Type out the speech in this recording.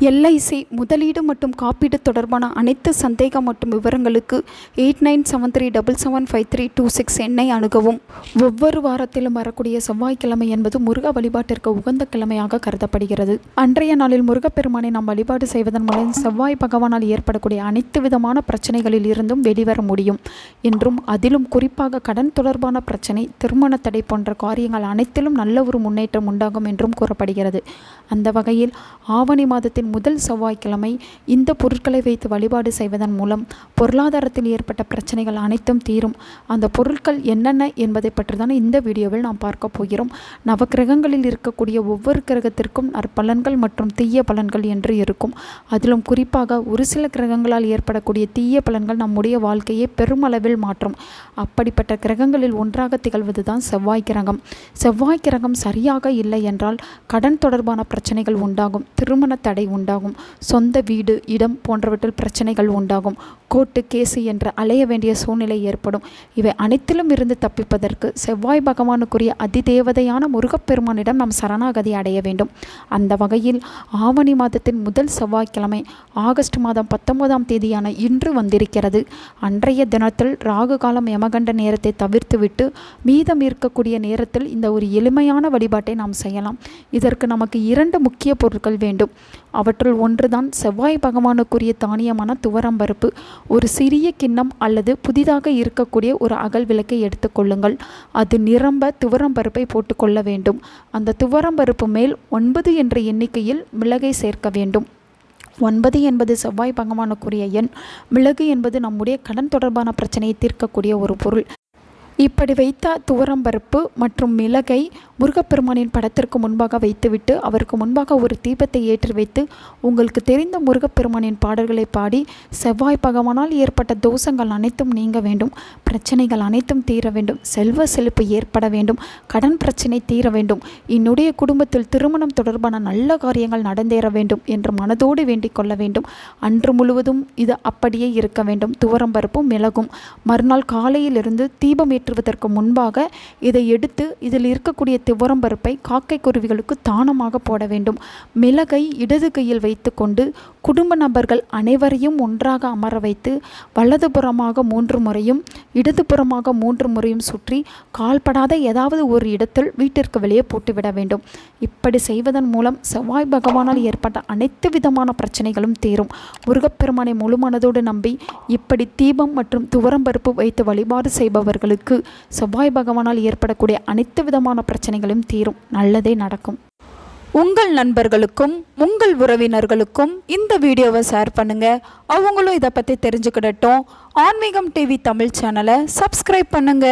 LIC முதலீடு மற்றும் காப்பீடு தொடர்பான அனைத்து சந்தேகம் மற்றும் விவரங்களுக்கு eight nine seven three double seven five three two six எண்ணை அணுகவும். ஒவ்வொரு வாரத்திலும் வரக்கூடிய செவ்வாய்க்கிழமை என்பது முருக வழிபாட்டிற்கு உகந்த கிழமையாக கருதப்படுகிறது. அன்றைய நாளில் முருகப்பெருமானை நாம் வழிபாடு செய்வதன் மூலம் செவ்வாய் பகவானால் ஏற்படக்கூடிய அனைத்து விதமான பிரச்சனைகளில் இருந்தும் வெளிவர முடியும். என்றும் அதிலும் குறிப்பாக கடன் தொடர்பான பிரச்சனை திருமண தடை போன்ற காரியங்கள் அனைத்திலும் நல்ல ஒரு முன்னேற்றம் உண்டாகும் என்றும் கூறப்படுகிறது. அந்த வகையில் ஆவணி மாதத்தில் மாதத்தின் முதல் செவ்வாய்க்கிழமை இந்த பொருட்களை வைத்து வழிபாடு செய்வதன் மூலம் பொருளாதாரத்தில் ஏற்பட்ட பிரச்சனைகள் அனைத்தும் தீரும். அந்த பொருட்கள் என்னென்ன என்பதை பற்றி தான் இந்த வீடியோவில் நாம் பார்க்க போகிறோம். நவக்கிரகங்களில் இருக்கக்கூடிய ஒவ்வொரு கிரகத்திற்கும் நற்பலன்கள் மற்றும் தீய பலன்கள் என்று இருக்கும். அதிலும் குறிப்பாக ஒரு சில கிரகங்களால் ஏற்படக்கூடிய தீய பலன்கள் நம்முடைய வாழ்க்கையை பெருமளவில் மாற்றும். அப்படிப்பட்ட கிரகங்களில் ஒன்றாக திகழ்வது தான் செவ்வாய் கிரகம். செவ்வாய் கிரகம் சரியாக இல்லை என்றால் கடன் தொடர்பான பிரச்சனைகள் உண்டாகும். திருமண தடை உண்டாகும். சொந்த வீடு இடம் போன்றவற்றில் பிரச்சனைகள் உண்டாகும். கோர்ட்டு கேசு என்று அலைய வேண்டிய சூழ்நிலை ஏற்படும். இவை அனைத்திலும் இருந்து தப்பிப்பதற்கு செவ்வாய் பகவானுக்குரிய அதிதேவதையான முருகப்பெருமானிடம் நாம் சரணாகதி அடைய வேண்டும். அந்த வகையில் ஆவணி மாதத்தின் முதல் செவ்வாய்க்கிழமை ஆகஸ்ட் மாதம் பத்தொன்பதாம் தேதியான இன்று வந்திருக்கிறது. அன்றைய தினத்தில் ராகு காலம் யமகண்ட நேரத்தை தவிர்த்துவிட்டு மீதம் இருக்கக்கூடிய நேரத்தில் இந்த ஒரு எளிமையான வழிபாட்டை நாம் செய்யலாம். இதற்கு நமக்கு இரண்டு முக்கிய பொருட்கள் வேண்டும். அவற்றுள் ஒன்றுதான் செவ்வாய் பகவானுக்குரிய தானியமான துவரம்பருப்பு. ஒரு சிறிய கிண்ணம் அல்லது புதிதாக இருக்கக்கூடிய ஒரு அகல் விளக்கை எடுத்துக்கொள்ளுங்கள் அது நிரம்ப துவரம்பருப்பை போட்டுக்கொள்ள வேண்டும். அந்த துவரம்பருப்பு மேல் ஒன்பது என்ற எண்ணிக்கையில் மிளகை சேர்க்க வேண்டும். ஒன்பது என்பது செவ்வாய் பகவானுக்குரிய எண். மிளகு என்பது நம்முடைய கடன் தொடர்பான பிரச்சனையை தீர்க்கக்கூடிய ஒரு பொருள். இப்படி வைத்த துவரம்பருப்பு மற்றும் மிளகை முருகப்பெருமானின் படத்திற்கு முன்பாக வைத்துவிட்டு அவருக்கு முன்பாக ஒரு தீபத்தை ஏற்றி வைத்து உங்களுக்கு தெரிந்த முருகப்பெருமானின் பாடல்களை பாடி செவ்வாய் பகவானால் ஏற்பட்ட தோஷங்கள் அனைத்தும் நீங்க வேண்டும் பிரச்சனைகள் அனைத்தும் தீர வேண்டும் செல்வ செழிப்பு ஏற்பட வேண்டும் கடன் பிரச்சனை தீர வேண்டும் என்னுடைய குடும்பத்தில் திருமணம் தொடர்பான நல்ல காரியங்கள் நடந்தேற வேண்டும் என்று மனதோடு வேண்டிக் கொள்ள வேண்டும். அன்று முழுவதும் இது அப்படியே இருக்க வேண்டும். துவரம் பருப்பும் மிளகும். மறுநாள் காலையிலிருந்து தீபம் ஏற்றுவதற்கு முன்பாக இதை எடுத்து இதில் இருக்கக்கூடிய துவரம்பருப்பை காக்கை குருவிகளுக்கு தானமாக போட வேண்டும். மிளகை இடது கையில் வைத்துக்கொண்டு குடும்ப நபர்கள் அனைவரையும் ஒன்றாக அமர வைத்து வலதுபுறமாக மூன்று முறையும் இடதுபுறமாக மூன்று முறையும் சுற்றி கால்படாத ஏதாவது ஒரு இடத்தில் வீட்டிற்கு வெளியே போட்டுவிட வேண்டும். இப்படி செய்வதன் மூலம் செவ்வாய் பகவானால் ஏற்பட்ட அனைத்து விதமான பிரச்சனைகளும் தீரும். முருகப்பெருமானை முழு மனதோடு நம்பி இப்படி தீபம் மற்றும் துவரம்பருப்பு வைத்து வழிபாடு செய்பவர்களுக்கு செவ்வாய் பகவானால் ஏற்படக்கூடிய அனைத்து விதமான பிரச்சனை பிரச்சனைகளும் தீரும். நல்லதே நடக்கும். உங்கள் நண்பர்களுக்கும் உங்கள் உறவினர்களுக்கும் இந்த வீடியோவை ஷேர் பண்ணுங்க. அவங்களும் இதை பற்றி தெரிஞ்சுக்கிடட்டும். ஆன்மீகம் டிவி தமிழ் சேனலை சப்ஸ்கிரைப் பண்ணுங்க.